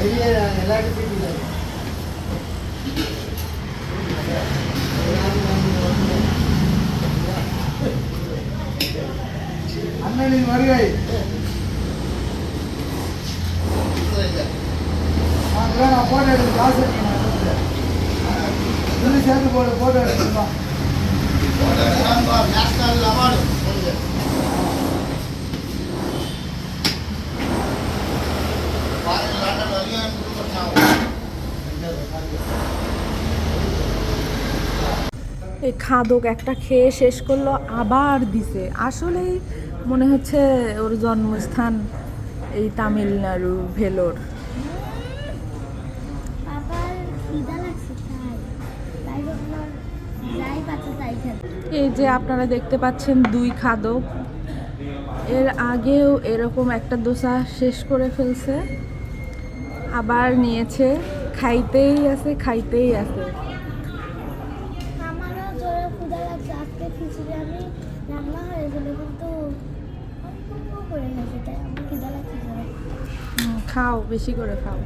வெளியே எல்லாருக்கும் அண்ணனின் வருகை. நான் போட்டோ எடுத்து காசு சேர்த்து போட்டு போட்டோ எடுத்துக்கலாம் এই খাদক একটা খেয়ে শেষ করল আবার দিছে। আসলেই মনে হচ্ছে ওর জন্মস্থান এই তামিলনাড়ু ভেলোর। এই যে আপনারা দেখতে পাচ্ছেন দুই খাদক। এর আগেও এরকম একটা দোসা শেষ করে ফেলছে। আবার নিয়েছে। খাইতেই আছে খাইতেই আছে। খিচুড়ি আমি রান্না হয়ে হয়েছিল কিন্তু করে না খাও বেশি করে খাও।